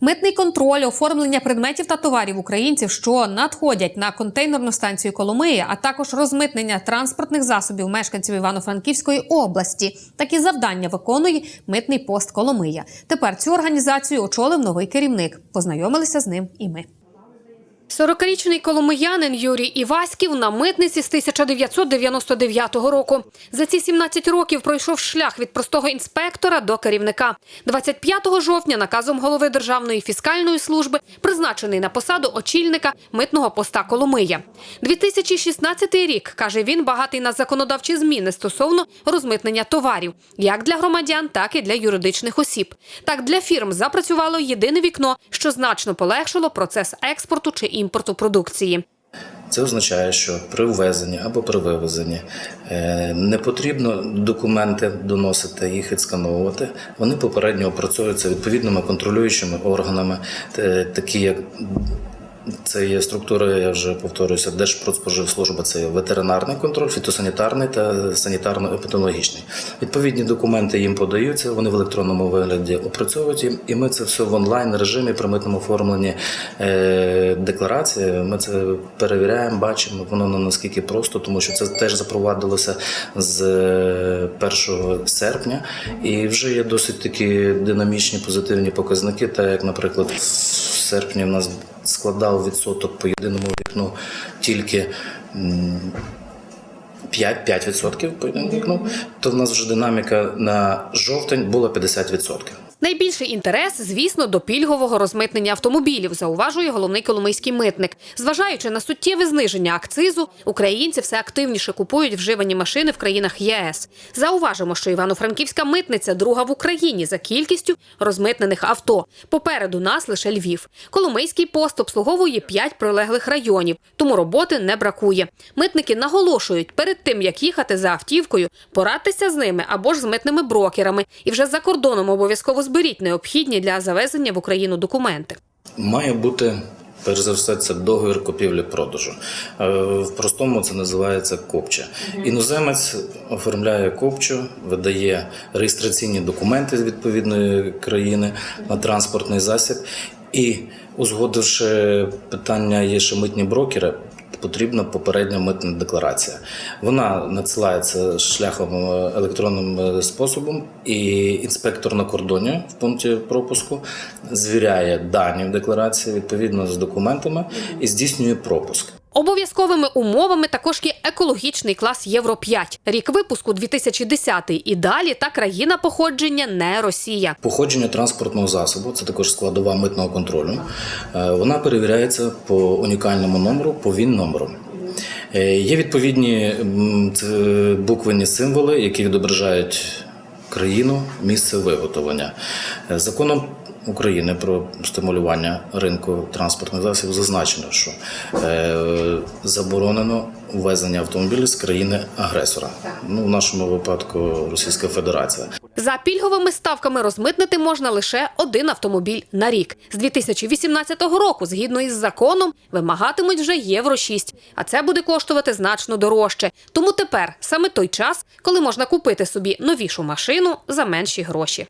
Митний контроль, оформлення предметів та товарів українців, що надходять на контейнерну станцію Коломиї, а також розмитнення транспортних засобів мешканців Івано-Франківської області. Такі завдання виконує митний пост Коломия. Тепер цю організацію очолив новий керівник. Познайомилися з ним і ми. 40-річний коломиянин Юрій Іваськів на митниці з 1999 року. За ці 17 років пройшов шлях від простого інспектора до керівника. 25 жовтня наказом голови Державної фіскальної служби призначений на посаду очільника митного поста Коломия. 2016 рік, каже він, багатий на законодавчі зміни стосовно розмитнення товарів, як для громадян, так і для юридичних осіб. Так для фірм запрацювало єдине вікно, що значно полегшило процес експорту чи імпорту продукції. Це означає, що при ввезенні або при вивезенні е, не потрібно документи доносити, їх відскановувати. Вони попередньо опрацьовуються відповідними контролюючими органами, е, такі як це є структури, я вже повторююся, Держпродспоживслужба, це ветеринарний контроль, фітосанітарний та санітарно-епідеміологічний. Відповідні документи їм подаються, вони в електронному вигляді опрацьовують і ми це все в онлайн режимі при митному оформленні е, декларації. Ми це перевіряємо, бачимо. Воно не наскільки просто, тому що це теж запровадилося з е, 1 серпня, і вже є досить такі динамічні позитивні показники, так як, наприклад, серпні в нас складав відсоток по єдиному вікну тільки. м, 5, 5% по єдиному вікну, то в нас вже динаміка на жовтень була 50%. Найбільший інтерес, звісно, до пільгового розмитнення автомобілів, зауважує головний коломийський митник. Зважаючи на суттєве зниження акцизу, українці все активніше купують вживані машини в країнах ЄС. Зауважимо, що Івано-Франківська митниця друга в Україні за кількістю розмитнених авто. Попереду нас лише Львів. Коломийський пост обслуговує п'ять прилеглих районів, тому роботи не бракує. Митники наголошують, перед тим як їхати за автівкою, порадьтеся з ними або ж з митними брокерами, і вже за кордоном обов'язково зберіть необхідні для завезення в Україну документи. Має бути. Перш за все, це договір купівлі-продажу. Е, В простому це називається копча. Іноземець оформляє копчу, видає реєстраційні документи з відповідної країни на транспортний засіб. І, узгодивши питання, є ще митні брокери, потрібна попередня митна декларація. Вона надсилається шляхом е, електронним е, способом, і інспектор на кордоні в пункті пропуску звіряє дані в декларації відповідно з документами і здійснює пропуск. Обов'язковими умовами також є екологічний клас Євро 5 рік випуску 2010 і далі та країна походження не Росія. Походження транспортного засобу це також складова митного контролю. Е, Вона перевіряється по унікальному номеру, по він номеру. Є відповідні буквені символи, які відображають країну, місце виготовлення. Е, Законом України про стимулювання ринку транспортних засобів зазначено, що е, заборонено ввезення автомобілів з країни агресора. Ну, в нашому випадку Російська Федерація. За пільговими ставками розмитнити можна лише один автомобіль на рік. З 2018 року, згідно із законом, вимагатимуть вже Євро 6, а це буде коштувати значно дорожче. Тому тепер саме той час, коли можна купити собі новішу машину за менші гроші.